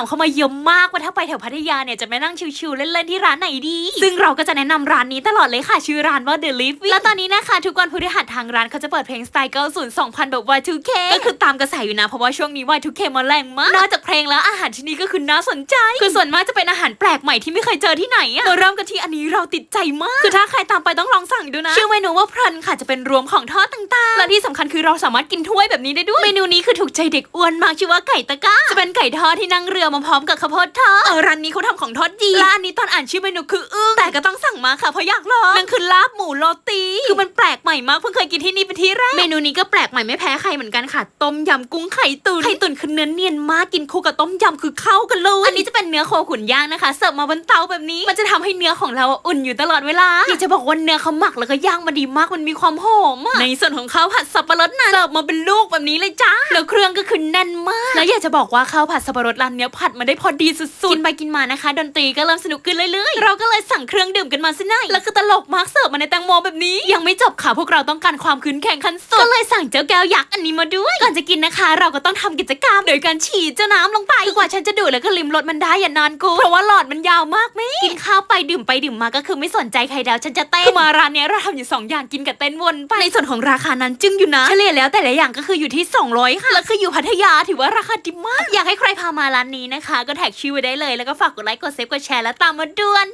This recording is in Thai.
ามเข้ามาเยอะมากว่าถ้าไปแถวพัทยาเนี่ยจะไปนั่งชิวๆเล่นๆที่ร้านไหนดี ซึ่งเราก็จะแนะนำร้านนี้ตลอดเลยค่ะชื่อร้านว่า The Living แล้วตอนนี้นะคะ ทุกวันพฤหัสทางร้านเขาจะเปิดเพลงสไตล์90 2000แบบ Y2K ก็คือตามกระแสอยู่นะเพราะว่าช่วงนี้ Y2K มาแรงมากนอกจากเพลงแล้วอาหารที่นี่ก็คือน่าสนใจ คือส่วนมากจะเป็นอาหารแปลกใหม่ที่ไม่เคยเจอที่ไหนอะมาเริ่มกันที่อันนี้เราติดใจมาก คือถ้าใครตามไปต้องลองสั่งดูนะชื่อเมนูว่าพรันค่ะจะเป็นรวมของทอดต่างๆและที่สำคัญคือเราสามารถกินถ้วยแบบนี้ได้ด้วย เมนูนี้คือถูกใจเด็กอ้วนมากชื่อว่าไก่ตะกร้าจะเป็นไก่ทอดที่นั่งเรือมาพร้อมกับข้าวโพดทอดเออร้านนี้เขาทำของทอดดีและอันนี้ตอนอ่านชื่อเมนูคืออึ้งแต่ก็ต้องสั่งมาค่ะเพราะอยากลองนั่นคือลาบหมูโรตีคือมันแปลกใหม่มากเพิ่งเคยกินที่นี่เป็นที่แรกเมนูนี้ก็แปลกใหม่ไม่แพ้ใครเหมือนกันค่ะ ต้มยำกุ้งไข่ตุ๋นไข่ตุ๋นคือเนื้อเนียนมากกินคู่กับต้มยำคือเข้ากันเลยอันนี้จะเป็นเนื้อโคขุนย่างนะคะเสิร์ฟมาบนเตาแบบนี้มันจะทำให้เนื้อของเราอุ่นอยู่ตลอดเวลาอยากจะบอกว่าเนื้อเขาหมักแล้วก็ย่างมาดีมากมันมีความหอมอะในส่วนของข้าวผัดสับปะรดนะเสิร์ฟมาเป็นลูกแบบนี้เลยจ้าแล้วเครื่องก็คือแน่นมาก แล้วอยากจะบอกว่าข้าวผัดสับปะรดร้านเนี้ยผัดมาได้พอดีสุดๆ กินไปกินมานะคะ ดนตรีก็เริ่มสนุกขึ้นเรื่อยๆ เราก็เลยสั่งเครื่องดื่มกันมาซะหน่อยแล้วคือตลกมากเสิร์ฟมาในแตงโมแบบนี้ ยังไม่จบค่ะพวกเราต้องการความคืนแข่งขันสุด ก็เลยสั่งเจ้าแก้วยักษ์อันนี้มาด้วย ก่อนจะกินนะคะ เราก็ต้องทำกิจกรรมโดยการฉีดเจ้าน้ำลงไปคือกว่าฉันจะดูดแล้วก็ลิมรสมันได้อย่านานกูเพราะว่าหลอดมันยาวมากแม่กินข้าวไปดื่มไปดื่มมาก็คือไม่สนใจใครแล้วฉันจะเต้นคือมาร้านเนี้ยเราทำอยู่สองอย่างกินกับเต้นวนไปในส่วนของราคานั้นจึงอยู่นะเฉลี่ยแล้วแต่ละอย่างก็คืออยู่ที่ 200 ค่ะแล้วคืออยู่พัทยาถือว่าราคาดีมากอยากให้ใครพามาร้านนี้นะคะ ก็แท็กชื่อไว้ได้เลย แล้วก็ฝากกดไลค์ กดเซฟ กดแชร์ แล้วตามมาด่วน